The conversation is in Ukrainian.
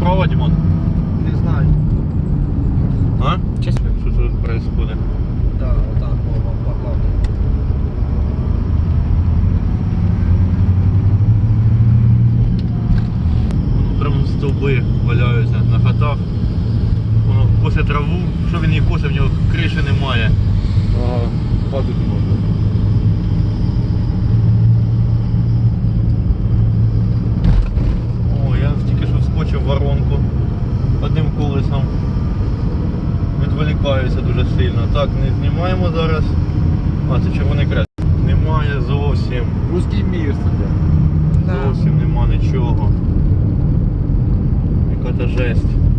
Проводимо? Не знаю. А? Що тут відбувається? Так, отак, поклав. Прямо стовби валяються на хатах. Воно косить траву, що він її косить, в нього криші немає. Ага, падати можна. Воронку одним колесом. Відволікаюся дуже сильно. Так, не знімаємо зараз. А, це червоний крест. Немає зовсім. Русський мір сюди. Зовсім нема нічого. Яка то жесть.